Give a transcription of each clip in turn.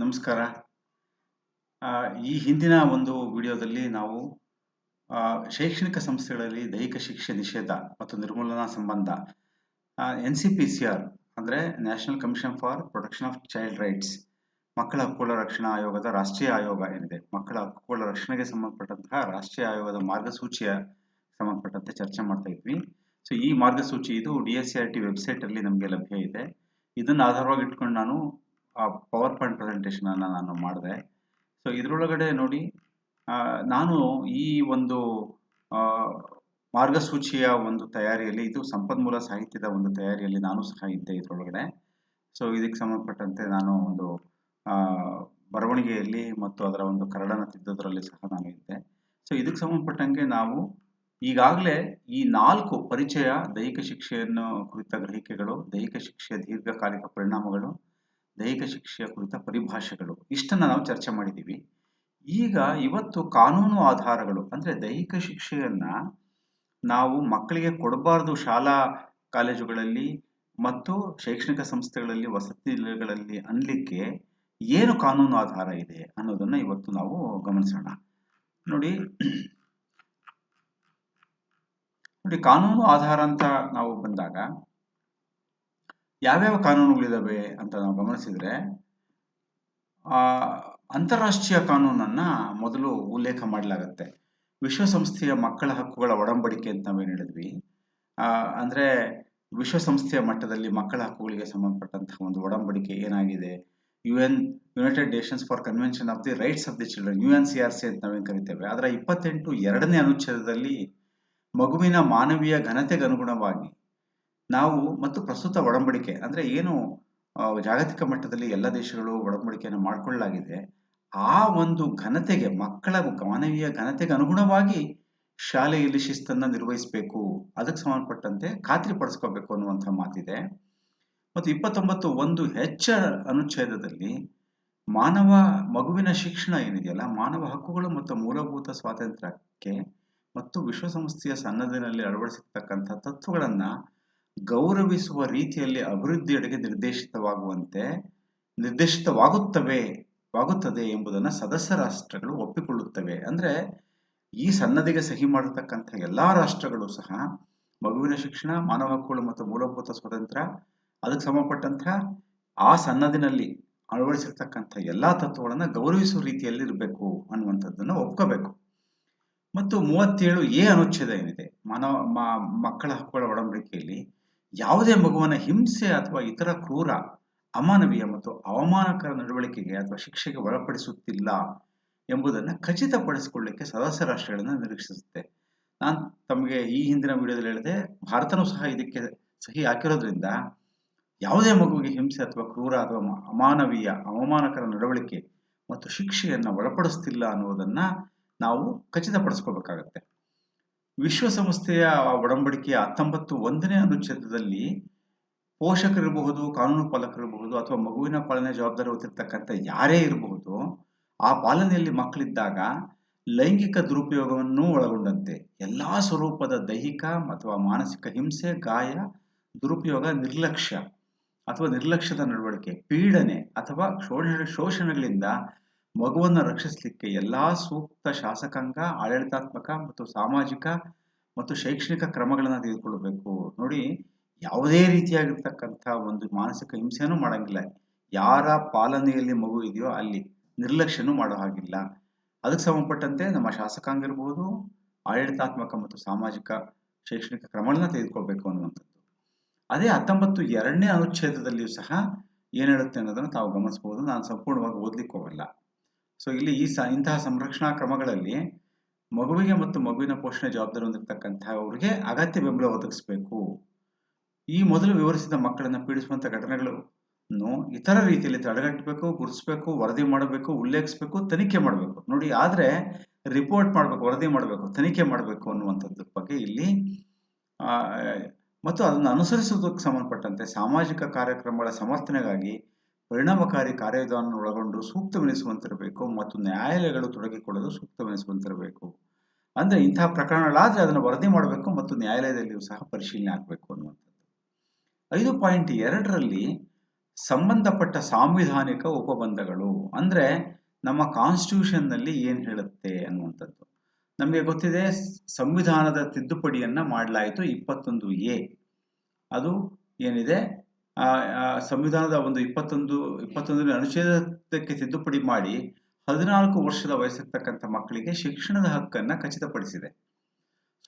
ನಮಸ್ಕಾರ. ಈ ಹಿಂದಿನ ಒಂದು ವಿಡಿಯೋದಲ್ಲಿ ನಾವು ಶೈಕ್ಷಣಿಕ ಸಂಸ್ಥೆಗಳಲ್ಲಿ ದೈಹಿಕ ಶಿಕ್ಷೆ ನಿಷೇಧ ಮತ್ತು ನಿರ್ಮೂಲನಾ ಸಂಬಂಧ N C P C R ಅಂದರೆ national commission for protection of child rights, ಮಕ್ಕಳ ಹಕ್ಕುಗಳ ರಕ್ಷಣಾ ಆಯೋಗದ ರಾಷ್ಟ್ರೀಯ ಆಯೋಗ ಏನಿದೆ, ಮಕ್ಕಳ ಹಕ್ಕುಗಳ ರಕ್ಷಣೆಗೆ ಸಂಬಂಧಪಟ್ಟಂತಹ ರಾಷ್ಟ್ರೀಯ ಆಯೋಗದ ಮಾರ್ಗಸೂಚಿಯ ಸಂಬಂಧಪಟ್ಟಂತೆ ಚರ್ಚೆ ಮಾಡ್ತಾ ಇದ್ವಿ. ಸೊ ಈ ಮಾರ್ಗಸೂಚಿ ಇದು D S C R T ವೆಬ್ಸೈಟಲ್ಲಿ ನಮಗೆ ಲಭ್ಯ ಇದೆ. ಇದನ್ನು ಆಧಾರವಾಗಿ ಇಟ್ಕೊಂಡು ನಾನು ಪವರ್ ಪಾಯಿಂಟ್ ಪ್ರೆಸೆಂಟೇಷನ್ ಅನ್ನು ನಾನು ಮಾಡಿದೆ. ಸೊ ಇದರೊಳಗಡೆ ನೋಡಿ ನಾನು ಈ ಒಂದು ಮಾರ್ಗಸೂಚಿಯ ಒಂದು ತಯಾರಿಯಲ್ಲಿ ಇದು ಸಂಪನ್ಮೂಲ ಸಾಹಿತ್ಯದ ಒಂದು ತಯಾರಿಯಲ್ಲಿ ನಾನು ಸಹ ಇದ್ದೆ ಇದರೊಳಗಡೆ. ಸೊ ಇದಕ್ಕೆ ಸಂಬಂಧಪಟ್ಟಂತೆ ನಾನು ಒಂದು ಆ, ಬರವಣಿಗೆಯಲ್ಲಿ ಮತ್ತು ಅದರ ಒಂದು ಕರಡನ ತಿದ್ದೋದರಲ್ಲಿ ಸಹ ನಾನು ಇದ್ದೆ. ಸೊ ಇದಕ್ಕೆ ಸಂಬಂಧಪಟ್ಟಂಗೆ ನಾವು ಈಗಾಗಲೇ ಈ ನಾಲ್ಕು ಪರಿಚಯ ದೈಹಿಕ ಶಿಕ್ಷೆಯನ್ನು ಕುರಿತ ಗ್ರಹಿಕೆಗಳು ದೈಹಿಕ ಶಿಕ್ಷೆಯ ದೀರ್ಘಕಾಲಿಕ ಪರಿಣಾಮಗಳು ದೈಹಿಕ ಶಿಕ್ಷೆಯ ಕುರಿತ ಪರಿಭಾಷೆಗಳು, ಇಷ್ಟನ್ನು ನಾವು ಚರ್ಚೆ ಮಾಡಿದ್ದೀವಿ ಈಗ ಇವತ್ತು ಕಾನೂನು ಆಧಾರಗಳು, ಅಂದರೆ ದೈಹಿಕ ಶಿಕ್ಷೆಯನ್ನ ನಾವು ಮಕ್ಕಳಿಗೆ ಕೊಡಬಾರ್ದು ಶಾಲಾ ಕಾಲೇಜುಗಳಲ್ಲಿ ಮತ್ತು ಶೈಕ್ಷಣಿಕ ಸಂಸ್ಥೆಗಳಲ್ಲಿ, ವಸತಿ ನಿಲಯಗಳಲ್ಲಿ ಅನ್ಲಿಕ್ಕೆ ಏನು ಕಾನೂನು ಆಧಾರ ಇದೆ ಅನ್ನೋದನ್ನ ಇವತ್ತು ನಾವು ಗಮನಿಸೋಣ. ನೋಡಿ ನೋಡಿ ಕಾನೂನು ಆಧಾರ ಅಂತ ನಾವು ಬಂದಾಗ ಯಾವ್ಯಾವ ಕಾನೂನುಗಳಿದಾವೆ ಅಂತ ನಾವು ಗಮನಿಸಿದರೆ ಅಂತಾರಾಷ್ಟ್ರೀಯ ಕಾನೂನನ್ನ ಮೊದಲು ಉಲ್ಲೇಖ ಮಾಡಲಾಗತ್ತೆ. ವಿಶ್ವಸಂಸ್ಥೆಯ ಮಕ್ಕಳ ಹಕ್ಕುಗಳ ಒಡಂಬಡಿಕೆ ಅಂತ ನಾವೇನು ಹೇಳಿದ್ವಿ. ಅಂದ್ರೆ ವಿಶ್ವಸಂಸ್ಥೆಯ ಮಟ್ಟದಲ್ಲಿ ಮಕ್ಕಳ ಹಕ್ಕುಗಳಿಗೆ ಸಂಬಂಧಪಟ್ಟಂತಹ ಒಂದು ಒಡಂಬಡಿಕೆ ಏನಾಗಿದೆ? U N united nations for convention of the rights of the children U N C R C ಅಂತ ನಾವೇನು ಕರಿತೇವೆ? ಅದರ ಇಪ್ಪತ್ತೆಂಟು ಎರಡನೇ ಅನುಚ್ಛೇದದಲ್ಲಿ ಮಗುವಿನ ಮಾನವೀಯ ಘನತೆಗೆ ಅನುಗುಣವಾಗಿ ನಾವು ಮತ್ತು ಪ್ರಸ್ತುತ ಒಡಂಬಡಿಕೆ ಅಂದ್ರೆ ಏನು ಜಾಗತಿಕ ಮಟ್ಟದಲ್ಲಿ ಎಲ್ಲ ದೇಶಗಳು ಒಡಂಬಡಿಕೆಯನ್ನು ಮಾಡಿಕೊಳ್ಳಲಾಗಿದೆ, ಆ ಒಂದು ಘನತೆಗೆ, ಮಕ್ಕಳ ಮಾನವೀಯ ಘನತೆಗೆ ಅನುಗುಣವಾಗಿ ಶಾಲೆಯಲ್ಲಿ ಶಿಸ್ತನ್ನು ನಿರ್ವಹಿಸಬೇಕು, ಅದಕ್ಕೆ ಸಂಬಂಧಪಟ್ಟಂತೆ ಖಾತ್ರಿ ಪಡಿಸ್ಕೋಬೇಕು ಅನ್ನುವಂಥ ಮಾತಿದೆ. ಮತ್ತು ಇಪ್ಪತ್ತೊಂಬತ್ತು ಒಂದು ಹೆಚ್ಚ ಅನುಚ್ಛೇದದಲ್ಲಿ ಮಾನವ ಮಗುವಿನ ಶಿಕ್ಷಣ ಏನಿದೆಯಲ್ಲ, ಮಾನವ ಹಕ್ಕುಗಳು ಮತ್ತು ಮೂಲಭೂತ ಸ್ವಾತಂತ್ರ್ಯಕ್ಕೆ ಮತ್ತು ವಿಶ್ವಸಂಸ್ಥೆಯ ಸನ್ನದಿನಲ್ಲಿ ಅಳವಡಿಸಿರ್ತಕ್ಕಂಥ ತತ್ವಗಳನ್ನ ಗೌರವಿಸುವ ರೀತಿಯಲ್ಲಿ ಅಭಿವೃದ್ಧಿಯೆಡೆಗೆ ನಿರ್ದೇಶಿತವಾಗುವಂತೆ ನಿರ್ದೇಶಿತವಾಗುತ್ತವೆ, ವಾಗುತ್ತದೆ ಎಂಬುದನ್ನು ಸದಸ್ಯ ರಾಷ್ಟ್ರಗಳು ಒಪ್ಪಿಕೊಳ್ಳುತ್ತವೆ. ಅಂದ್ರೆ ಈ ಸನ್ನದಿಗೆ ಸಹಿ ಮಾಡತಕ್ಕಂಥ ಎಲ್ಲಾ ರಾಷ್ಟ್ರಗಳು ಸಹ ಮಗುವಿನ ಶಿಕ್ಷಣ, ಮಾನವ ಹಕ್ಕುಗಳು ಮತ್ತು ಮೂಲಭೂತ ಸ್ವಾತಂತ್ರ್ಯ, ಅದಕ್ಕೆ ಸಂಬಂಧಪಟ್ಟಂಥ ಆ ಸನ್ನದಿನಲ್ಲಿ ಅಳವಡಿಸಿರ್ತಕ್ಕಂಥ ಎಲ್ಲಾ ತತ್ವಗಳನ್ನು ಗೌರವಿಸುವ ರೀತಿಯಲ್ಲಿ ಇರಬೇಕು ಅನ್ನುವಂಥದ್ದನ್ನು ಒಪ್ಕೋಬೇಕು. ಮತ್ತು ಮೂವತ್ತೇಳು ಎ ಅನುಚ್ಛೇದ ಏನಿದೆ? ಮಾನವ ಮಕ್ಕಳ ಹಕ್ಕುಗಳ ಒಡಂಬಡಿಕೆಯಲ್ಲಿ ಯಾವುದೇ ಮಗುವನ್ನ ಹಿಂಸೆ ಅಥವಾ ಇತರ ಕ್ರೂರ, ಅಮಾನವೀಯ ಮತ್ತು ಅವಮಾನಕರ ನಡವಳಿಕೆಗೆ ಅಥವಾ ಶಿಕ್ಷೆಗೆ ಒಳಪಡಿಸುತ್ತಿಲ್ಲ ಎಂಬುದನ್ನು ಖಚಿತಪಡಿಸಿಕೊಳ್ಳಿಕ್ಕೆ ಸದಸ್ಯ ರಾಷ್ಟ್ರಗಳನ್ನು ನಿರೀಕ್ಷಿಸುತ್ತೆ. ನಾನು ತಮಗೆ ಈ ಹಿಂದಿನ ವಿಡಿಯೋದಲ್ಲಿ ಹೇಳಿದೆ, ಭಾರತನೂ ಸಹ ಇದಕ್ಕೆ ಸಹಿ ಹಾಕಿರೋದ್ರಿಂದ ಯಾವುದೇ ಮಗುವಿಗೆ ಹಿಂಸೆ ಅಥವಾ ಕ್ರೂರ ಅಥವಾ ಅಮಾನವೀಯ, ಅವಮಾನಕರ ನಡವಳಿಕೆ ಮತ್ತು ಶಿಕ್ಷೆಯನ್ನು ಒಳಪಡಿಸ್ತಿಲ್ಲ ಅನ್ನುವುದನ್ನ ನಾವು ಖಚಿತಪಡಿಸ್ಕೋಬೇಕಾಗತ್ತೆ. ವಿಶ್ವಸಂಸ್ಥೆಯ ಒಡಂಬಡಿಕೆಯ ಹತ್ತೊಂಬತ್ತು ಒಂದನೇ ಅನುಚ್ಛೇದದಲ್ಲಿ ಪೋಷಕರಿರಬಹುದು, ಕಾನೂನು ಪಾಲಕರಿರಬಹುದು ಅಥವಾ ಮಗುವಿನ ಪಾಲನೆ ಜವಾಬ್ದಾರಿ ಹೊತ್ತಿರ್ತಕ್ಕಂಥ ಯಾರೇ ಇರಬಹುದು, ಆ ಪಾಲನೆಯಲ್ಲಿ ಮಕ್ಕಳಿದ್ದಾಗ ಲೈಂಗಿಕ ದುರುಪಯೋಗವನ್ನು ಒಳಗೊಂಡಂತೆ ಎಲ್ಲಾ ಸ್ವರೂಪದ ದೈಹಿಕ ಅಥವಾ ಮಾನಸಿಕ ಹಿಂಸೆ, ಗಾಯ, ದುರುಪಯೋಗ, ನಿರ್ಲಕ್ಷ್ಯ ಅಥವಾ ನಿರ್ಲಕ್ಷ್ಯದ ನಡವಳಿಕೆ, ಪೀಡನೆ ಅಥವಾ ಶೋಷಣೆ ಶೋಷಣೆಗಳಿಂದ ಮಗುವನ್ನು ರಕ್ಷಿಸಲಿಕ್ಕೆ ಎಲ್ಲಾ ಸೂಕ್ತ ಶಾಸಕಾಂಗ, ಆಡಳಿತಾತ್ಮಕ ಮತ್ತು ಸಾಮಾಜಿಕ ಮತ್ತು ಶೈಕ್ಷಣಿಕ ಕ್ರಮಗಳನ್ನು ತೆಗೆದುಕೊಳ್ಳಬೇಕು ನೋಡಿ, ಯಾವುದೇ ರೀತಿಯಾಗಿರ್ತಕ್ಕಂಥ ಒಂದು ಮಾನಸಿಕ ಹಿಂಸೆಯನ್ನು ಮಾಡಂಗಿಲ್ಲ. ಯಾರ ಪಾಲನೆಯಲ್ಲಿ ಮಗು ಇದೆಯೋ ಅಲ್ಲಿ ನಿರ್ಲಕ್ಷ್ಯನು ಮಾಡೋ ಹಾಗಿಲ್ಲ. ಅದಕ್ಕೆ ಸಂಬಂಧಪಟ್ಟಂತೆ ನಮ್ಮ ಶಾಸಕಾಂಗ ಇರಬಹುದು ಆಡಳಿತಾತ್ಮಕ ಮತ್ತು ಸಾಮಾಜಿಕ ಶೈಕ್ಷಣಿಕ ಕ್ರಮಗಳನ್ನ ತೆಗೆದುಕೊಳ್ಬೇಕು ಅನ್ನುವಂಥದ್ದು. ಅದೇ ಹತ್ತೊಂಬತ್ತು ಎರಡನೇ ಅನುಚ್ಛೇದದಲ್ಲಿಯೂ ಸಹ ಏನ್ ಹೇಳುತ್ತೆ ಅನ್ನೋದನ್ನು ತಾವು ಗಮನಿಸಬಹುದು ನಾನು ಸಂಪೂರ್ಣವಾಗಿ ಓದ್ಲಿಕ್ಕೆ ಹೋಗಲ್ಲ. ಸೊ ಇಲ್ಲಿ ಈ ಸ ಇಂತಹ ಸಂರಕ್ಷಣಾ ಕ್ರಮಗಳಲ್ಲಿ ಮಗುವಿಗೆ ಮತ್ತು ಮಗುವಿನ ಪೋಷಣೆ ಜವಾಬ್ದಾರಿ ಹೊಂದಿರತಕ್ಕಂಥವರಿಗೆ ಅಗತ್ಯ ಬೆಂಬಲ ಒದಗಿಸಬೇಕು. ಈ ಮೊದಲು ವಿವರಿಸಿದ ಮಕ್ಕಳನ್ನು ಪೀಡಿಸುವಂತ ಘಟನೆಗಳನ್ನು ಇತರ ರೀತಿಯಲ್ಲಿ ತಡೆಗಟ್ಟಬೇಕು, ಗುರುತಿಸಬೇಕು, ವರದಿ ಮಾಡಬೇಕು, ಉಲ್ಲೇಖಿಸಬೇಕು, ತನಿಖೆ ಮಾಡಬೇಕು. ನೋಡಿ, ಆದ್ರೆ ರಿಪೋರ್ಟ್ ಮಾಡಬೇಕು, ವರದಿ ಮಾಡಬೇಕು, ತನಿಖೆ ಮಾಡಬೇಕು ಅನ್ನುವಂಥದ್ರ ಬಗ್ಗೆ ಇಲ್ಲಿ ಮತ್ತು ಅದನ್ನು ಅನುಸರಿಸುವುದಕ್ಕೆ ಸಂಬಂಧಪಟ್ಟಂತೆ ಸಾಮಾಜಿಕ ಕಾರ್ಯಕ್ರಮಗಳ ಸಮರ್ಥನೆಗಾಗಿ ಪರಿಣಾಮಕಾರಿ ಕಾರ್ಯವಿಧಾನ ಒಳಗೊಂಡು ಸೂಕ್ತವೆನಿಸುವಂತಿರಬೇಕು ಮತ್ತು ನ್ಯಾಯಾಲಯಗಳು ತೊಡಗಿಕೊಳ್ಳಲು ಸೂಕ್ತವೆನಿಸುವಂತಿರಬೇಕು. ಅಂದ್ರೆ ಇಂತಹ ಪ್ರಕರಣಗಳಾದರೆ ಅದನ್ನು ವರದಿ ಮಾಡಬೇಕು ಮತ್ತು ನ್ಯಾಯಾಲಯದಲ್ಲಿಯೂ ಸಹ ಪರಿಶೀಲನೆ ಆಗಬೇಕು ಅನ್ನುವಂಥದ್ದು. ಐದು ಪಾಯಿಂಟ್ ಎರಡರಲ್ಲಿ ಸಂಬಂಧಪಟ್ಟ ಸಾಂವಿಧಾನಿಕ ಉಪಬಂಧಗಳು ಅಂದರೆ ನಮ್ಮ ಕಾನ್ಸ್ಟಿಟ್ಯೂಷನ್ನಲ್ಲಿ ಏನು ಹೇಳುತ್ತೆ ಅನ್ನುವಂಥದ್ದು. ನಮಗೆ ಗೊತ್ತಿದೆ ಸಂವಿಧಾನದ ತಿದ್ದುಪಡಿಯನ್ನು ಮಾಡಲಾಯಿತು ಇಪ್ಪತ್ತೊಂದು ಎ. ಅದು ಏನಿದೆ? ಸಂವಿಧಾನದ ಒಂದು ಇಪ್ಪತ್ತೊಂದು, ಇಪ್ಪತ್ತೊಂದನೇ ಅನುಚ್ಛೇದಕ್ಕೆ ತಿದ್ದುಪಡಿ ಮಾಡಿ ಹದಿನಾಲ್ಕು ವರ್ಷದ ವಯಸ್ಸಿರ್ತಕ್ಕಂಥ ಮಕ್ಕಳಿಗೆ ಶಿಕ್ಷಣದ ಹಕ್ಕನ್ನು ಖಚಿತಪಡಿಸಿದೆ.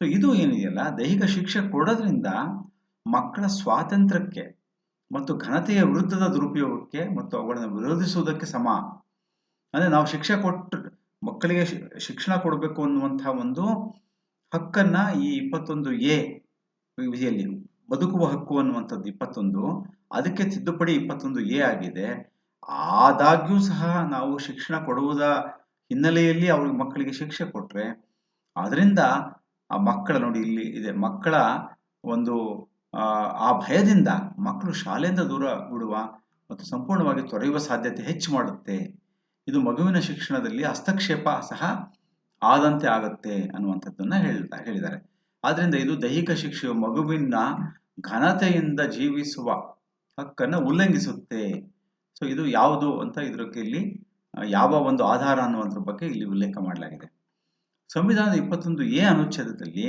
ಸೊ ಇದು ಏನಿದೆಯಲ್ಲ, ದೈಹಿಕ ಶಿಕ್ಷೆ ಕೊಡೋದ್ರಿಂದ ಮಕ್ಕಳ ಸ್ವಾತಂತ್ರ್ಯಕ್ಕೆ ಮತ್ತು ಘನತೆಯ ವಿರುದ್ಧದ ದುರುಪಯೋಗಕ್ಕೆ ಮತ್ತು ಅವುಗಳನ್ನು ವಿರೋಧಿಸುವುದಕ್ಕೆ ಸಮ. ಅಂದರೆ ನಾವು ಶಿಕ್ಷೆ ಕೊಟ್ಟು ಮಕ್ಕಳಿಗೆ ಶಿಕ್ಷಣ ಕೊಡಬೇಕು ಅನ್ನುವಂತಹ ಒಂದು ಹಕ್ಕನ್ನು ಈ ಇಪ್ಪತ್ತೊಂದು ಎ ವಿಧಿಯಲ್ಲಿ ಬದುಕುವ ಹಕ್ಕು ಅನ್ನುವಂಥದ್ದು ಇಪ್ಪತ್ತೊಂದು, ಅದಕ್ಕೆ ತಿದ್ದುಪಡಿ ಇಪ್ಪತ್ತೊಂದು ಎ ಆಗಿದೆ. ಆದಾಗ್ಯೂ ಸಹ ನಾವು ಶಿಕ್ಷಣ ಕೊಡುವುದ ಹಿನ್ನೆಲೆಯಲ್ಲಿ ಅವ್ರಿಗೆ ಮಕ್ಕಳಿಗೆ ಶಿಕ್ಷೆ ಕೊಟ್ಟರೆ ಅದರಿಂದ ಆ ಮಕ್ಕಳ ನೋಡಿ ಇಲ್ಲಿ ಇದೆ, ಮಕ್ಕಳ ಒಂದು ಆ ಭಯದಿಂದ ಮಕ್ಕಳು ಶಾಲೆಯಿಂದ ದೂರ ಬಿಡುವ ಮತ್ತು ಸಂಪೂರ್ಣವಾಗಿ ತೊರೆಯುವ ಸಾಧ್ಯತೆ ಹೆಚ್ಚು ಮಾಡುತ್ತೆ. ಇದು ಮಗುವಿನ ಶಿಕ್ಷಣದಲ್ಲಿ ಹಸ್ತಕ್ಷೇಪ ಸಹ ಆದಂತೆ ಆಗುತ್ತೆ ಅನ್ನುವಂಥದ್ದನ್ನ ಹೇಳ್ತಾ, ಹೇಳಿದ್ದಾರೆ. ಆದ್ರಿಂದ ಇದು ದೈಹಿಕ ಶಿಕ್ಷೆಯು ಮಗುವಿನ ಘನತೆಯಿಂದ ಜೀವಿಸುವ ಹಕ್ಕನ್ನು ಉಲ್ಲಂಘಿಸುತ್ತೆ. ಸೊ ಇದು ಯಾವುದು ಅಂತ ಇದಕ್ಕೆ ಇಲ್ಲಿ ಯಾವ ಒಂದು ಆಧಾರ ಅನ್ನುವಂಥದ್ರ ಬಗ್ಗೆ ಇಲ್ಲಿ ಉಲ್ಲೇಖ ಮಾಡಲಾಗಿದೆ. ಸಂವಿಧಾನದ ಇಪ್ಪತ್ತೊಂದು ಎ ಅನುಚ್ಛೇದದಲ್ಲಿ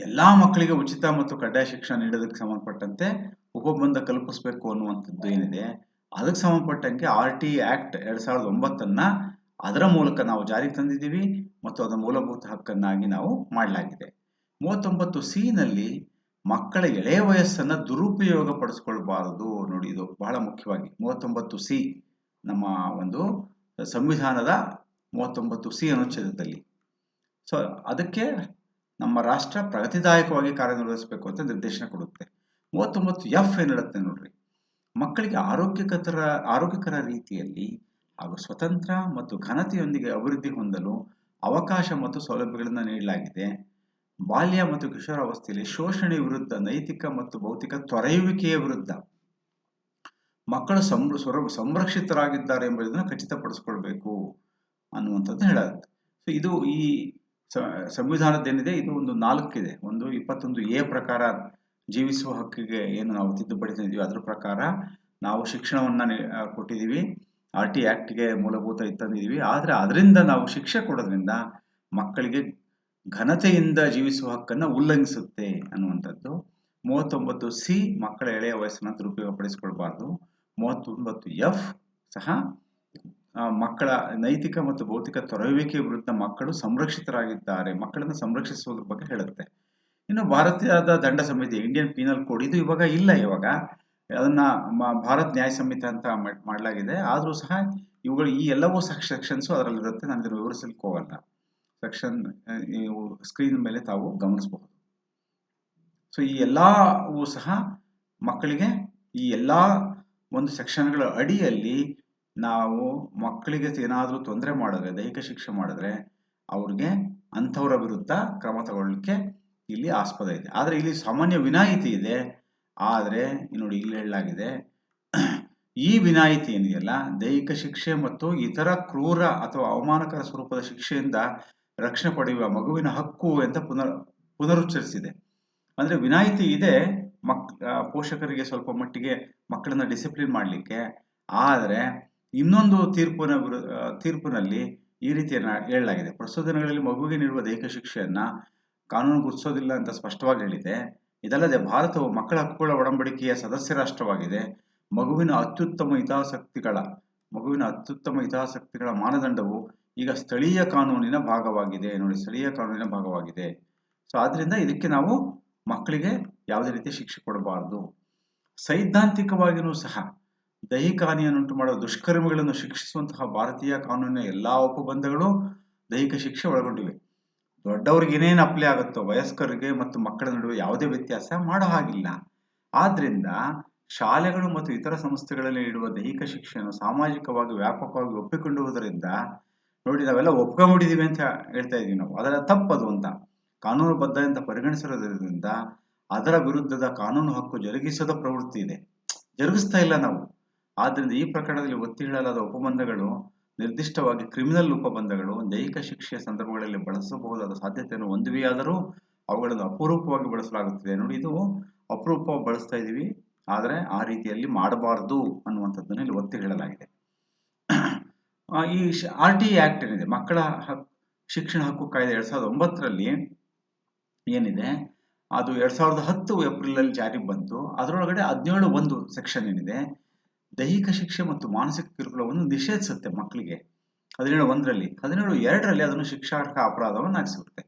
ಎಲ್ಲಾ ಮಕ್ಕಳಿಗೆ ಉಚಿತ ಮತ್ತು ಕಡ್ಡಾಯ ಶಿಕ್ಷಣ ನೀಡೋದಕ್ಕೆ ಸಂಬಂಧಪಟ್ಟಂತೆ ಉಪಬಂಧ ಕಲ್ಪಿಸಬೇಕು ಅನ್ನುವಂಥದ್ದು ಏನಿದೆ, ಅದಕ್ಕೆ ಸಂಬಂಧಪಟ್ಟಂಗೆ ಆರ್ ಟಿ ಆಕ್ಟ್ ಎರಡ್ ಸಾವಿರದ ಒಂಬತ್ತನ್ನ ಅದರ ಮೂಲಕ ನಾವು ಜಾರಿಗೆ ತಂದಿದ್ದೀವಿ ಮತ್ತು ಅದರ ಮೂಲಭೂತ ಹಕ್ಕನ್ನಾಗಿ ನಾವು ಮಾಡಲಾಗಿದೆ. ಮೂವತ್ತೊಂಬತ್ತು ಸಿ ನಲ್ಲಿ ಮಕ್ಕಳ ಎಳೆಯ ವಯಸ್ಸನ್ನು ದುರುಪಯೋಗ ಪಡಿಸ್ಕೊಳ್ಬಾರದು ನೋಡಿ, ಇದು ಬಹಳ ಮುಖ್ಯವಾಗಿ. ಮೂವತ್ತೊಂಬತ್ತು ಸಿ ನಮ್ಮ ಒಂದು ಸಂವಿಧಾನದ ಮೂವತ್ತೊಂಬತ್ತು ಸಿ ಅನುಚ್ಛೇದದಲ್ಲಿ. ಸೊ ಅದಕ್ಕೆ ನಮ್ಮ ರಾಷ್ಟ್ರ ಪ್ರಗತಿದಾಯಕವಾಗಿ ಕಾರ್ಯನಿರ್ವಹಿಸಬೇಕು ಅಂತ ನಿರ್ದೇಶನ ಕೊಡುತ್ತೆ. ಮೂವತ್ತೊಂಬತ್ತು ಎಫ್ ಏನು ಹೇಳುತ್ತೆ ನೋಡ್ರಿ. ಮಕ್ಕಳಿಗೆ ಆರೋಗ್ಯಕರ ಆರೋಗ್ಯಕರ ರೀತಿಯಲ್ಲಿ ಹಾಗೂ ಸ್ವತಂತ್ರ ಮತ್ತು ಘನತೆಯೊಂದಿಗೆ ಅಭಿವೃದ್ಧಿ ಹೊಂದಲು ಅವಕಾಶ ಮತ್ತು ಸೌಲಭ್ಯಗಳನ್ನು ನೀಡಲಾಗಿದೆ. ಬಾಲ್ಯ ಮತ್ತು ಕಿಶೋರಾವಸ್ಥೆಯಲ್ಲಿ ಶೋಷಣೆ ವಿರುದ್ಧ, ನೈತಿಕ ಮತ್ತು ಭೌತಿಕ ತೊರೆಯುವಿಕೆಯ ವಿರುದ್ಧ ಮಕ್ಕಳು ಸಂರ ಸಂರಕ್ಷಿತರಾಗಿದ್ದಾರೆ ಎಂಬುದನ್ನು ಖಚಿತಪಡಿಸಿಕೊಳ್ಬೇಕು ಅನ್ನುವಂಥದ್ದು ಹೇಳುತ್ತೆ ಸೊ ಇದು ಈ ಸಂವಿಧಾನದ್ದೇನಿದೆ? ಇದು ಒಂದು ನಾಲ್ಕಿದೆ. ಒಂದು ಇಪ್ಪತ್ತೊಂದು ಎ ಪ್ರಕಾರ ಜೀವಿಸುವ ಹಕ್ಕಿಗೆ ಏನು ನಾವು ತಿದ್ದುಪಡಿ ತಂದಿದ್ದೀವಿ, ಅದರ ಪ್ರಕಾರ ನಾವು ಶಿಕ್ಷಣವನ್ನು ಕೊಟ್ಟಿದ್ದೀವಿ. ಆರ್ ಟಿ ಆ್ಯಕ್ಟ್ಗೆ ಮೂಲಭೂತ ಇತ್ತಂದಿದ್ದೀವಿ ಆದರೆ ಅದರಿಂದ ನಾವು ಶಿಕ್ಷೆ ಕೊಡೋದ್ರಿಂದ ಮಕ್ಕಳಿಗೆ ಘನತೆಯಿಂದ ಜೀವಿಸುವ ಹಕ್ಕನ್ನು ಉಲ್ಲಂಘಿಸುತ್ತೆ ಅನ್ನುವಂಥದ್ದು. ಮೂವತ್ತೊಂಬತ್ತು ಸಿ ಮಕ್ಕಳ ಎಳೆಯ ವಯಸ್ಸನ್ನು ದುರುಪಯೋಗಪಡಿಸಿಕೊಳ್ಬಾರ್ದು. ಮೂವತ್ತೊಂಬತ್ತು ಎಫ್ ಸಹ ಮಕ್ಕಳ ನೈತಿಕ ಮತ್ತು ಭೌತಿಕ ತೊರೆಯುವಿಕೆ ವಿರುದ್ಧ ಮಕ್ಕಳು ಸಂರಕ್ಷಿತರಾಗಿದ್ದಾರೆ. ಮಕ್ಕಳನ್ನು ಸಂರಕ್ಷಿಸುವುದ್ರ ಬಗ್ಗೆ ಹೇಳುತ್ತೆ. ಇನ್ನು ಭಾರತೀಯದ ದಂಡ ಸಮಿತಿ ಇಂಡಿಯನ್ ಪೀನಲ್ ಕೋಡ್ ಇದು ಇವಾಗ ಇಲ್ಲ ಇವಾಗ. ಅದನ್ನ ಭಾರತ್ ನ್ಯಾಯ ಸಂಹಿತೆ ಅಂತ ಮಾಡಲಾಗಿದೆ. ಆದರೂ ಸಹ ಇವುಗಳು ಈ ಎಲ್ಲವೂ ಸೆಕ್ಷನ್ಸು ಅದರಲ್ಲಿರುತ್ತೆ. ನಾನು ಇದನ್ನು ವಿವರಿಸಲಿಕ್ಕೆ ಹೋಗಲ್ಲ. ಸೆಕ್ಷನ್ ಸ್ಕ್ರೀನ್ ಮೇಲೆ ತಾವು ಗಮನಿಸಬಹುದು. ಸೊ, ಈ ಎಲ್ಲವೂ ಸಹ ಮಕ್ಕಳಿಗೆ ಈ ಎಲ್ಲ ಒಂದು ಸೆಕ್ಷನ್ಗಳ ಅಡಿಯಲ್ಲಿ ನಾವು ಮಕ್ಕಳಿಗೆ ಏನಾದರೂ ತೊಂದರೆ ಮಾಡಿದ್ರೆ, ದೈಹಿಕ ಶಿಕ್ಷೆ ಮಾಡಿದ್ರೆ ಅವ್ರಿಗೆ ಅಂಥವರ ವಿರುದ್ಧ ಕ್ರಮ ತಗೊಳ್ಳಿಕ್ಕೆ ಇಲ್ಲಿ ಆಸ್ಪದ ಇದೆ. ಆದರೆ ಇಲ್ಲಿ ಸಾಮಾನ್ಯ ವಿನಾಯಿತಿ ಇದೆ. ಆದರೆ ನೋಡಿ ಇಲ್ಲಿ ಹೇಳಲಾಗಿದೆ, ಈ ವಿನಾಯಿತಿ ಏನಿದೆಯಲ್ಲ ದೈಹಿಕ ಶಿಕ್ಷೆ ಮತ್ತು ಇತರ ಕ್ರೂರ ಅಥವಾ ಅವಮಾನಕರ ಸ್ವರೂಪದ ಶಿಕ್ಷೆಯಿಂದ ರಕ್ಷಣೆ ಪಡೆಯುವ ಮಗುವಿನ ಹಕ್ಕು ಅಂತ ಪುನರ್, ಪುನರುಚ್ಚರಿಸಿದೆ. ಅಂದ್ರೆ ವಿನಾಯಿತಿ ಇದೆ, ಮಕ್ ಪೋಷಕರಿಗೆ ಸ್ವಲ್ಪ ಮಟ್ಟಿಗೆ ಮಕ್ಕಳನ್ನ ಡಿಸಿಪ್ಲಿನ್ ಮಾಡಲಿಕ್ಕೆ, ಆದರೆ ಇನ್ನೊಂದು ತೀರ್ಪಿನ ತೀರ್ಪಿನಲ್ಲಿ ಈ ರೀತಿಯನ್ನ ಹೇಳಲಾಗಿದೆ. ಪ್ರಸ್ತುತ ದಿನಗಳಲ್ಲಿ ಮಗುವಿಗೆ ನೀಡುವ ದೈಹಿಕ ಶಿಕ್ಷೆಯನ್ನು ಕಾನೂನು ಗುರುತಿಸೋದಿಲ್ಲ ಅಂತ ಸ್ಪಷ್ಟವಾಗಿ ಹೇಳಿದೆ. ಇದಲ್ಲದೆ ಭಾರತವು ಮಕ್ಕಳ ಹಕ್ಕುಗಳ ಒಡಂಬಡಿಕೆಯ ಸದಸ್ಯ ರಾಷ್ಟ್ರವಾಗಿದೆ. ಮಗುವಿನ ಅತ್ಯುತ್ತಮ ಹಿತಾಸಕ್ತಿಗಳ, ಮಗುವಿನ ಅತ್ಯುತ್ತಮ ಹಿತಾಸಕ್ತಿಗಳ ಮಾನದಂಡವು ಈಗ ಸ್ಥಳೀಯ ಕಾನೂನಿನ ಭಾಗವಾಗಿದೆ. ನೋಡಿ, ಸ್ಥಳೀಯ ಕಾನೂನಿನ ಭಾಗವಾಗಿದೆ. ಸೊ ಆದ್ರಿಂದ ಇದಕ್ಕೆ ನಾವು ಮಕ್ಕಳಿಗೆ ಯಾವುದೇ ರೀತಿ ಶಿಕ್ಷೆ ಕೊಡಬಾರದು. ಸೈದ್ಧಾಂತಿಕವಾಗಿಯೂ ಸಹ ದೈಹಿಕ ಹಾನಿಯನ್ನುಂಟು ಮಾಡುವ ದುಷ್ಕರ್ಮಿಗಳನ್ನು ಶಿಕ್ಷಿಸುವಂತಹ ಭಾರತೀಯ ಕಾನೂನಿನ ಎಲ್ಲಾ ಉಪಬಂಧಗಳು ದೈಹಿಕ ಶಿಕ್ಷೆ ಒಳಗೊಂಡಿವೆ. ದೊಡ್ಡವ್ರಿಗೆ ಏನೇನು ಅಪ್ಲೈ ಆಗುತ್ತೋ ವಯಸ್ಕರಿಗೆ ಮತ್ತು ಮಕ್ಕಳ ನಡುವೆ ಯಾವುದೇ ವ್ಯತ್ಯಾಸ ಮಾಡೋ ಹಾಗಿಲ್ಲ. ಆದ್ರಿಂದ ಶಾಲೆಗಳು ಮತ್ತು ಇತರ ಸಂಸ್ಥೆಗಳಲ್ಲಿ ನೀಡುವ ದೈಹಿಕ ಶಿಕ್ಷಣ ಸಾಮಾಜಿಕವಾಗಿ ವ್ಯಾಪಕವಾಗಿ ಒಪ್ಪಿಕೊಂಡುವುದರಿಂದ ನೋಡಿ ನಾವೆಲ್ಲ ಒಪ್ಕೊಂಡ್ಬಿಟ್ಟಿದೀವಿ ಅಂತ ಹೇಳ್ತಾ ಇದೀವಿ ನಾವು. ಅದರ ತಪ್ಪದು ಅಂತ. ಕಾನೂನುಬದ್ಧ ಅಂತ ಪರಿಗಣಿಸಿರೋದ್ರಿಂದ ಅದರ ವಿರುದ್ಧದ ಕಾನೂನು ಹಕ್ಕು ಜರುಗಿಸದ ಪ್ರವೃತ್ತಿ ಇದೆ. ಜರುಗಿಸ್ತಾ ಇಲ್ಲ ನಾವು. ಆದ್ರಿಂದ ಈ ಪ್ರಕರಣದಲ್ಲಿ ಒತ್ತಿ ಹೇಳಲಾದ ಉಪಬಂಧಗಳು ನಿರ್ದಿಷ್ಟವಾಗಿ ಕ್ರಿಮಿನಲ್ ಉಪಬಂಧಗಳು ದೈಹಿಕ ಶಿಕ್ಷೆಯ ಸಂದರ್ಭಗಳಲ್ಲಿ ಬಳಸಬಹುದಾದ ಸಾಧ್ಯತೆಯನ್ನು ಹೊಂದಿವೆಯಾದರೂ ಅವುಗಳನ್ನು ಅಪರೂಪವಾಗಿ ಬಳಸಲಾಗುತ್ತಿದೆ. ನೋಡಿ, ಇದು ಅಪರೂಪವಾಗಿ ಬಳಸ್ತಾ ಇದ್ದೀವಿ. ಆದರೆ ಆ ರೀತಿಯಲ್ಲಿ ಮಾಡಬಾರ್ದು ಅನ್ನುವಂಥದ್ದನ್ನು ಇಲ್ಲಿ ಒತ್ತಿ ಹೇಳಲಾಗಿದೆ. ಈ ಆರ್ ಟಿ ಆಕ್ಟ್ ಏನಿದೆ, ಮಕ್ಕಳ ಶಿಕ್ಷಣ ಹಕ್ಕು ಕಾಯ್ದೆ ಎರಡ್ ಸಾವಿರದ ಒಂಬತ್ತರಲ್ಲಿ ಏನಿದೆ, ಅದು ಎರಡ್ ಸಾವಿರದ ಹತ್ತು ಏಪ್ರಿಲಲ್ಲಿ ಜಾರಿಗೆ ಬಂತು. ಅದರೊಳಗಡೆ ಹದಿನೇಳು ಒಂದು ಸೆಕ್ಷನ್ ಏನಿದೆ ದೈಹಿಕ ಶಿಕ್ಷೆ ಮತ್ತು ಮಾನಸಿಕ ಕಿರುಕುಳವನ್ನು ನಿಷೇಧಿಸುತ್ತೆ ಮಕ್ಕಳಿಗೆ. ಹದಿನೇಳು ಒಂದರಲ್ಲಿ. ಹದಿನೇಳು ಎರಡರಲ್ಲಿ ಅದನ್ನು ಶಿಕ್ಷಾರ್ಹ ಅಪರಾಧವನ್ನಾಗಿಸುತ್ತೆ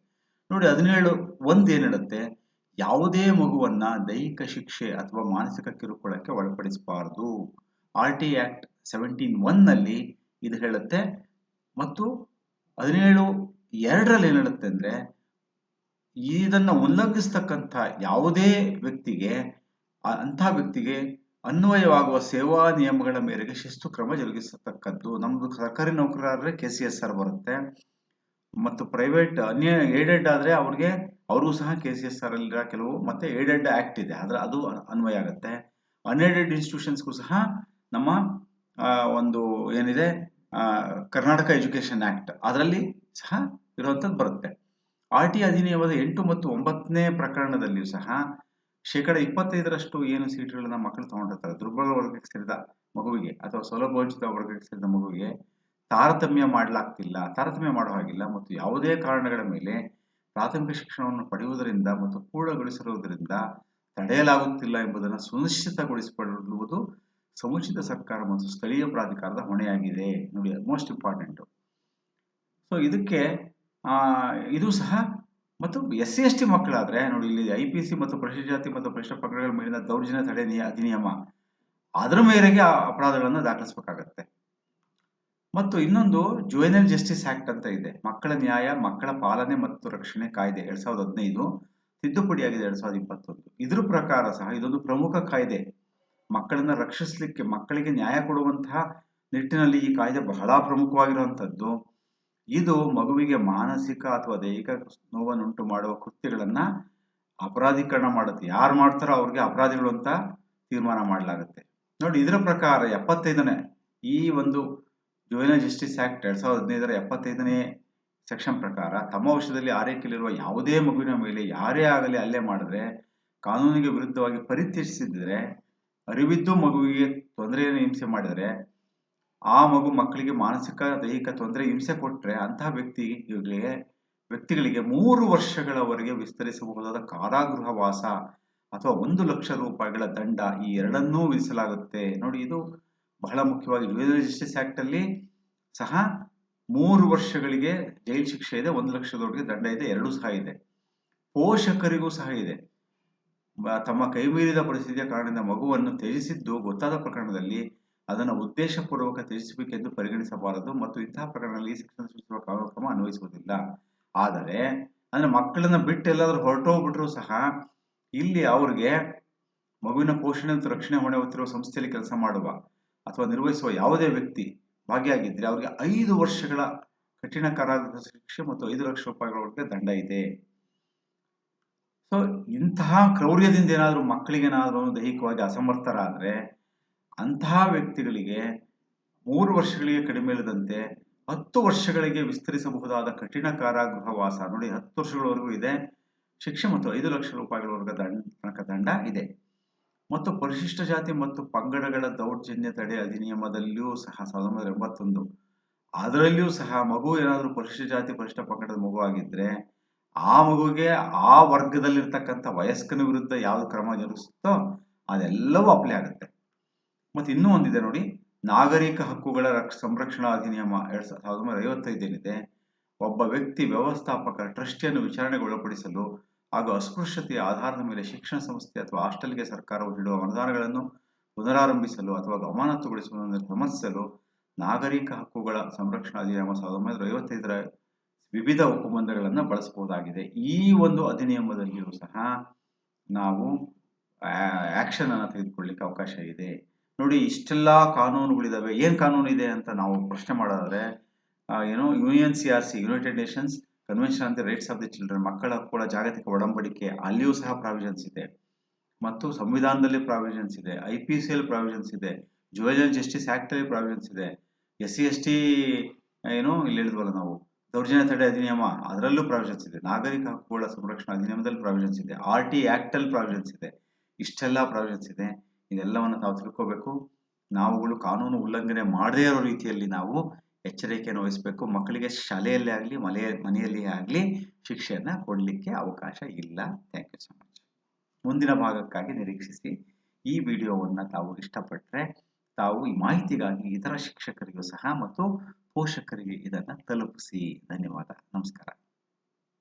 ನೋಡಿ, ಹದಿನೇಳು ಒಂದು ಏನು ಹೇಳುತ್ತೆ ಯಾವುದೇ ಮಗುವನ್ನ ದೈಹಿಕ ಶಿಕ್ಷೆ ಅಥವಾ ಮಾನಸಿಕ ಕಿರುಕುಳಕ್ಕೆ ಒಳಪಡಿಸಬಾರದು. ಆರ್ ಟಿ ಆಕ್ಟ್ ಸೆವೆಂಟೀನ್ ಒನ್ನಲ್ಲಿ ಇದು ಹೇಳುತ್ತೆ. ಮತ್ತು ಹದಿನೇಳು ಎರಡರಲ್ಲಿ ಏನು ಹೇಳುತ್ತೆ ಅಂದರೆ, ಇದನ್ನ ಉಲ್ಲಂಘಿಸ್ತಕ್ಕಂಥ ಯಾವುದೇ ವ್ಯಕ್ತಿಗೆ, ಅಂಥ ವ್ಯಕ್ತಿಗೆ ಅನ್ವಯವಾಗುವ ಸೇವಾ ನಿಯಮಗಳ ಮೇರೆಗೆ ಶಿಸ್ತು ಕ್ರಮ ಜರುಗಿಸತಕ್ಕದ್ದು ನಮ್ದು ಸರ್ಕಾರಿ ನೌಕರರಾದ್ರೆ ಕೆ ಸಿ ಎಸ್ ಆರ್ ಬರುತ್ತೆ. ಮತ್ತು ಪ್ರೈವೇಟ್ ಅನ್ಯ ಏಡೆಡ್ ಆದ್ರೆ ಅವ್ರಿಗೆ ಅವ್ರಿಗೂ ಸಹ ಕೆ ಸಿ ಎಸ್ ಆರ್ ಅಲ್ಲಿ ಕೆಲವು ಮತ್ತೆ ಏಡೆಡ್ ಆಕ್ಟ್ ಇದೆ. ಆದ್ರೆ ಅದು ಅನ್ವಯ ಆಗುತ್ತೆ. ಅನ್ಏಡೆಡ್ ಇನ್ಸ್ಟಿಟ್ಯೂಷನ್ಸ್ಗೂ ಸಹ ನಮ್ಮ ಒಂದು ಏನಿದೆ ಕರ್ನಾಟಕ ಎಜುಕೇಶನ್ ಆಕ್ಟ್ ಅದರಲ್ಲಿ ಸಹ ಇರುವಂಥದ್ದು ಬರುತ್ತೆ. ಆರ್ ಟಿ ಅಧಿನಿಯಮದ ಎಂಟು ಮತ್ತು ಒಂಬತ್ತನೇ ಪ್ರಕರಣದಲ್ಲಿಯೂ ಸಹ ಶೇಕಡ ಇಪ್ಪತ್ತೈದರಷ್ಟು ಏನು ಸೀಟ್ಗಳನ್ನ ಮಕ್ಕಳು ತಗೊಂಡಿರ್ತಾರೆ. ದುರ್ಬಲ ವರ್ಗಕ್ಕೆ ಸೇರಿದ ಮಗುವಿಗೆ ಅಥವಾ ಸೌಲಭ್ಯ ವಂಚಿತ ವರ್ಗಕ್ಕೆ ಸೇರಿದ ಮಗುವಿಗೆ ತಾರತಮ್ಯ ಮಾಡಲಾಗ್ತಿಲ್ಲ, ತಾರತಮ್ಯ ಮಾಡೋ ಹಾಗಿಲ್ಲ ಮತ್ತು ಯಾವುದೇ ಕಾರಣಗಳ ಮೇಲೆ ಪ್ರಾಥಮಿಕ ಶಿಕ್ಷಣವನ್ನು ಪಡೆಯುವುದರಿಂದ ಮತ್ತು ಪೂರ್ಣಗೊಳಿಸಿರುವುದರಿಂದ ತಡೆಯಲಾಗುತ್ತಿಲ್ಲ ಎಂಬುದನ್ನು ಸುನಿಶ್ಚಿತಗೊಳಿಸಿಕೊಳ್ಳುವುದು ಸಮುಚಿತ ಸರ್ಕಾರ ಮತ್ತು ಸ್ಥಳೀಯ ಪ್ರಾಧಿಕಾರದ ಹೊಣೆಯಾಗಿದೆ ನೋಡಿ ಮೋಸ್ಟ್ ಇಂಪಾರ್ಟೆಂಟು ಸೊ ಇದಕ್ಕೆ ಇದು ಸಹ ಮತ್ತು ಎಸ್ ಸಿ ಎಸ್ ಟಿ ಮಕ್ಕಳಾದ್ರೆ ನೋಡಿ ಇಲ್ಲಿ ಐ ಪಿ ಸಿ ಮತ್ತು ಪರಿಶಿಷ್ಟ ಜಾತಿ ಮತ್ತು ಪರಿಶಿಷ್ಟ ಪಂಗಡಗಳ ಮೇಲಿನ ದೌರ್ಜನ್ಯ ತಡೆ ನಿಯ- ಅಧಿನಿಯಮ, ಅದರ ಮೇರೆಗೆ ಆ ಅಪರಾಧಗಳನ್ನು ದಾಖಲಿಸಬೇಕಾಗತ್ತೆ. ಮತ್ತು ಇನ್ನೊಂದು ಜುವೆನಲ್ ಜಸ್ಟಿಸ್ ಆಕ್ಟ್ ಅಂತ ಇದೆ. ಮಕ್ಕಳ ನ್ಯಾಯ, ಮಕ್ಕಳ ಪಾಲನೆ ಮತ್ತು ರಕ್ಷಣೆ ಕಾಯ್ದೆ ಎರಡ್ ಸಾವಿರದ ಹದಿನೈದು ತಿದ್ದುಪಡಿಯಾಗಿದೆ ಎರಡ್ ಸಾವಿರದ ಇಪ್ಪತ್ತೊಂದು. ಇದ್ರ ಪ್ರಕಾರ ಸಹ ಇದೊಂದು ಪ್ರಮುಖ ಕಾಯ್ದೆ. ಮಕ್ಕಳನ್ನ ರಕ್ಷಿಸಲಿಕ್ಕೆ ಮಕ್ಕಳಿಗೆ ನ್ಯಾಯ ಕೊಡುವಂತಹ ನಿಟ್ಟಿನಲ್ಲಿ ಈ ಕಾಯ್ದೆ ಬಹಳ ಪ್ರಮುಖವಾಗಿರುವಂಥದ್ದು. ಇದು ಮಗುವಿಗೆ ಮಾನಸಿಕ ಅಥವಾ ದೈಹಿಕ ನೋವನ್ನುಂಟು ಮಾಡುವ ಕೃತ್ಯಗಳನ್ನ ಅಪರಾಧೀಕರಣ ಮಾಡುತ್ತೆ. ಯಾರು ಮಾಡ್ತಾರೋ ಅವ್ರಿಗೆ ಅಪರಾಧಿಗಳು ಅಂತ ತೀರ್ಮಾನ ಮಾಡಲಾಗುತ್ತೆ. ನೋಡಿ, ಇದರ ಪ್ರಕಾರ ಎಪ್ಪತ್ತೈದನೇ ಈ ಒಂದು ಜುವೆನಲ್ ಜಸ್ಟಿಸ್ ಆಕ್ಟ್ ಎರಡ್ ಸಾವಿರದ ಹದಿನೈದರ ಎಪ್ಪತ್ತೈದನೇ ಸೆಕ್ಷನ್ ಪ್ರಕಾರ ತಮ್ಮ ವಶದಲ್ಲಿ ಆರೈಕೆಯಲ್ಲಿರುವ ಯಾವುದೇ ಮಗುವಿನ ಮೇಲೆ ಯಾರೇ ಆಗಲಿ ಹಲ್ಲೆ ಮಾಡಿದ್ರೆ, ಕಾನೂನಿಗೆ ವಿರುದ್ಧವಾಗಿ ಪರಿತ್ಯಜಿಸಿದ್ರೆ ಅರಿವಿದ್ದು ಮಗುವಿಗೆ ತೊಂದರೆಯನ್ನು ಹಿಂಸೆ ಮಾಡಿದರೆ ಆ ಮಗು ಮಕ್ಕಳಿಗೆ ಮಾನಸಿಕ, ದೈಹಿಕ ತೊಂದರೆ, ಹಿಂಸೆ ಕೊಟ್ಟರೆ ಅಂತಹ ವ್ಯಕ್ತಿಗಳಿಗೆ ವ್ಯಕ್ತಿಗಳಿಗೆ ಮೂರು ವರ್ಷಗಳವರೆಗೆ ವಿಸ್ತರಿಸಬಹುದಾದ ಕಾರಾಗೃಹ ವಾಸ ಅಥವಾ ಒಂದು ಲಕ್ಷ ರೂಪಾಯಿಗಳ ದಂಡ ಈ ಎರಡನ್ನೂ ವಿಧಿಸಲಾಗುತ್ತೆ. ನೋಡಿ, ಇದು ಬಹಳ ಮುಖ್ಯವಾಗಿ ಜುವೆನಲ್ ಜಸ್ಟಿಸ್ ಅಲ್ಲಿ ಸಹ ಮೂರು ವರ್ಷಗಳಿಗೆ ಜೈಲು ಶಿಕ್ಷೆ ಇದೆ, ಒಂದು ಲಕ್ಷದವರೆಗೆ ದಂಡ ಇದೆ, ಎರಡೂ ಸಹ ಇದೆ. ಪೋಷಕರಿಗೂ ಸಹ ಇದೆ. ತಮ್ಮ ಕೈಮೀರಿದ ಪರಿಸ್ಥಿತಿಯ ಕಾರಣದಿಂದ ಮಗುವನ್ನು ತ್ಯಜಿಸಿದ್ದು ಗೊತ್ತಾದ ಪ್ರಕರಣದಲ್ಲಿ ಅದನ್ನು ಉದ್ದೇಶಪೂರ್ವಕ ತ್ಯಜಿಸಬೇಕೆಂದು ಪರಿಗಣಿಸಬಾರದು ಮತ್ತು ಇಂತಹ ಪ್ರಕರಣದಲ್ಲಿ ಶಿಕ್ಷಣ ಸೂಚಿಸುವ ಕಾರ್ಯಕ್ರಮ ಕ್ರಮ ಅನ್ವಯಿಸುವುದಿಲ್ಲ. ಆದರೆ, ಅಂದ್ರೆ ಮಕ್ಕಳನ್ನ ಬಿಟ್ಟು ಎಲ್ಲಾದ್ರೂ ಹೊರಟೋಗ್ಬಿಟ್ರು ಸಹ ಇಲ್ಲಿ ಅವ್ರಿಗೆ ಮಗುವಿನ ಪೋಷಣೆ ಮತ್ತು ರಕ್ಷಣೆ ಹೊಣೆ ಹೊತ್ತಿರುವ ಸಂಸ್ಥೆಯಲ್ಲಿ ಕೆಲಸ ಮಾಡುವ ಅಥವಾ ನಿರ್ವಹಿಸುವ ಯಾವುದೇ ವ್ಯಕ್ತಿ ಭಾಗಿಯಾಗಿದ್ರೆ ಅವರಿಗೆ ಐದು ವರ್ಷಗಳ ಕಠಿಣ ಕಾರಾಗೃಹ ಶಿಕ್ಷೆ ಮತ್ತು ಐದು ಲಕ್ಷ ರೂಪಾಯಿಗಳವರೆಗೆ ದಂಡ ಇದೆ. ಸೊ ಇಂತಹ ಕ್ರೌರ್ಯದಿಂದ ಏನಾದರೂ ಮಕ್ಕಳಿಗೇನಾದರೂ ದೈಹಿಕವಾಗಿ ಅಸಮರ್ಥರಾದ್ರೆ ಅಂತಹ ವ್ಯಕ್ತಿಗಳಿಗೆ ಮೂರು ವರ್ಷಗಳಿಗೆ ಕಡಿಮೆ ಇಲ್ಲದಂತೆ ಹತ್ತು ವರ್ಷಗಳಿಗೆ ವಿಸ್ತರಿಸಬಹುದಾದ ಕಠಿಣ ಕಾರಾಗೃಹ ವಾಸ ನೋಡಿ, ಹತ್ತು ವರ್ಷಗಳವರೆಗೂ ಇದೆ. ಶಿಕ್ಷೆ ಮತ್ತು ಐದು ಲಕ್ಷ ರೂಪಾಯಿಗಳವರೆಗೆ ದಂಡ, ತನಕ ದಂಡ ಇದೆ. ಮತ್ತು ಪರಿಶಿಷ್ಟ ಜಾತಿ ಮತ್ತು ಪಂಗಡಗಳ ದೌರ್ಜನ್ಯ ತಡೆ ಅಧಿನಿಯಮದಲ್ಲಿಯೂ ಸಹ ಸಾವಿರದ ಒಂಬೈನೂರ ಎಂಬತ್ತೊಂದು. ಅದರಲ್ಲಿಯೂ ಸಹ ಮಗು ಏನಾದರೂ ಪರಿಶಿಷ್ಟ ಜಾತಿ, ಪರಿಶಿಷ್ಟ ಪಂಗಡದ ಮಗು ಆಗಿದ್ರೆ ಆ ಮಗುವಿಗೆ ಆ ವರ್ಗದಲ್ಲಿರ್ತಕ್ಕಂಥ ವಯಸ್ಕನ ವಿರುದ್ಧ ಯಾವ ಕ್ರಮ ಜರುಗಿಸುತ್ತೋ ಅದೆಲ್ಲವೂ ಅಪ್ಲೈ ಆಗುತ್ತೆ. ಮತ್ತೆ ಇನ್ನೂ ಒಂದಿದೆ ನೋಡಿ. ನಾಗರಿಕ ಹಕ್ಕುಗಳ ರಕ್ಷ, ಸಂರಕ್ಷಣಾ ಅಧಿನಿಯಮ ಎರಡ್ ಸಾವಿರದ ಒಂಬೈನೂರ ಐವತ್ತೈದು ಏನಿದೆ ಒಬ್ಬ ವ್ಯಕ್ತಿ ವ್ಯವಸ್ಥಾಪಕ ಟ್ರಸ್ಟಿಯನ್ನು ವಿಚಾರಣೆಗೆ ಒಳಪಡಿಸಲು ಹಾಗೂ ಅಸ್ಪೃಶ್ಯತೆಯ ಆಧಾರದ ಮೇಲೆ ಶಿಕ್ಷಣ ಸಂಸ್ಥೆ ಅಥವಾ ಹಾಸ್ಟೆಲ್ಗೆ ಸರ್ಕಾರವು ನೀಡುವ ಅನುದಾನಗಳನ್ನು ಪುನರಾರಂಭಿಸಲು ಅಥವಾ ಅಮಾನತುಗೊಳಿಸುವುದನ್ನು ಗಮನಿಸಲು ನಾಗರಿಕ ಹಕ್ಕುಗಳ ಸಂರಕ್ಷಣಾ ಅಧಿನಿಯಮ ಸಾವಿರದ ಒಂಬೈನೂರ ಐವತ್ತೈದರ ವಿವಿಧ ಒಪ್ಪಂದಗಳನ್ನು ಬಳಸಬಹುದಾಗಿದೆ. ಈ ಒಂದು ಅಧಿನಿಯಮದಲ್ಲಿಯೂ ಸಹ ನಾವು ಆಕ್ಷನ್ ಅನ್ನು ತೆಗೆದುಕೊಳ್ಳಿಕ್ಕೆ ಅವಕಾಶ ಇದೆ. ನೋಡಿ, ಇಷ್ಟೆಲ್ಲ ಕಾನೂನುಗಳಿದಾವೆ. ಏನು ಕಾನೂನು ಇದೆ ಅಂತ ನಾವು ಪ್ರಶ್ನೆ ಮಾಡೋದಾದ್ರೆ ಏನು, union C R C, united nations convention on the rights of the children. ಮಕ್ಕಳ ಹಕ್ಕುಗಳ ಜಾಗತಿಕ ಒಡಂಬಡಿಕೆ, ಅಲ್ಲಿಯೂ ಸಹ ಪ್ರಾವಿಷನ್ಸ್ ಇದೆ. ಮತ್ತು ಸಂವಿಧಾನದಲ್ಲಿ ಪ್ರಾವಿಷನ್ಸ್ ಇದೆ. I P C L provisions ಇದೆ. ಜುವೆಲ್ ಜಸ್ಟಿಸ್ ಆಕ್ಟ್ ಅಲ್ಲಿ ಪ್ರಾವಿಷನ್ಸ್ ಇದೆ. ಎಸ್ ಸಿ ಎಸ್ ಟಿ, ಏನು, ಇಲ್ಲಿ ಹೇಳಿದ್ವಲ್ಲ ನಾವು, ದೌರ್ಜನ್ಯ ತಡೆ ಅಧಿನಿಯಮ, ಅದರಲ್ಲೂ ಪ್ರಾವಿಷನ್ಸ್ ಇದೆ. ನಾಗರಿಕ ಹಕ್ಕುಗಳ ಸಂರಕ್ಷಣಾ ಅಧಿನಿಯಮದಲ್ಲಿ ಪ್ರಾವಿಷನ್ಸ್ ಇದೆ. ಆರ್ ಟಿ ಆಕ್ಟ್ ಅಲ್ಲಿ ಪ್ರಾವಿಷನ್ಸ್ ಇದೆ. ಇಷ್ಟೆಲ್ಲ ಪ್ರಾವಿಷನ್ಸ್ ಇದೆ. ಇದೆಲ್ಲವನ್ನು ತಾವು ತಿಳ್ಕೋಬೇಕು. ನಾವುಗಳು ಕಾನೂನು ಉಲ್ಲಂಘನೆ ಮಾಡದೇ ಇರೋ ರೀತಿಯಲ್ಲಿ ನಾವು ಎಚ್ಚರಿಕೆಯನ್ನು ವಹಿಸಬೇಕು. ಮಕ್ಕಳಿಗೆ ಶಾಲೆಯಲ್ಲೇ ಆಗಲಿ ಮನೆಯ ಮನೆಯಲ್ಲಿಯೇ ಆಗಲಿ ಶಿಕ್ಷೆಯನ್ನು ಕೊಡಲಿಕ್ಕೆ ಅವಕಾಶ ಇಲ್ಲ. ಥ್ಯಾಂಕ್ ಯು ಸೊ ಮಚ್ ಮುಂದಿನ ಭಾಗಕ್ಕಾಗಿ ನಿರೀಕ್ಷಿಸಿ ಈ ವಿಡಿಯೋವನ್ನು ತಾವು ಇಷ್ಟಪಟ್ಟರೆ ತಾವು ಈ ಮಾಹಿತಿಗಾಗಿ ಇತರ ಶಿಕ್ಷಕರಿಗೂ ಸಹ ಮತ್ತು ಪೋಷಕರಿಗೆ ಇದನ್ನು ತಲುಪಿಸಿ. ಧನ್ಯವಾದ. ನಮಸ್ಕಾರ.